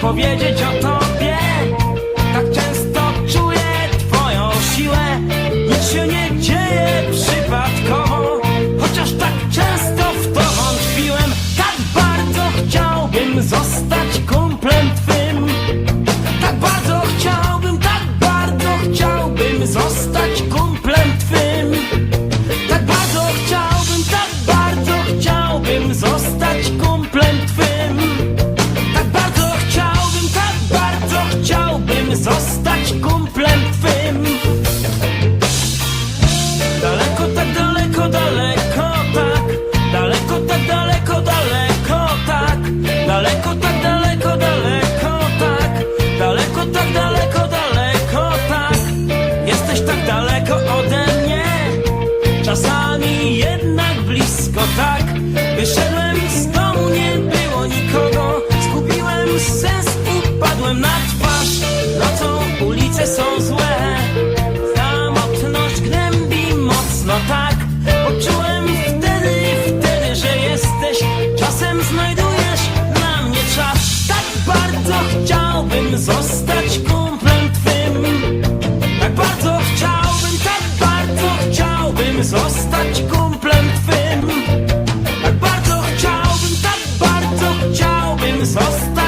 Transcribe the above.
powiedzieć o to. daleko, tak daleko, daleko, tak. Jesteś tak daleko ode mnie. Czasami jednak blisko, tak. Wyszedłem zostać kumplem twym. Tak bardzo chciałbym, tak bardzo chciałbym zostać kumplem twym. Tak bardzo chciałbym, tak bardzo chciałbym zostać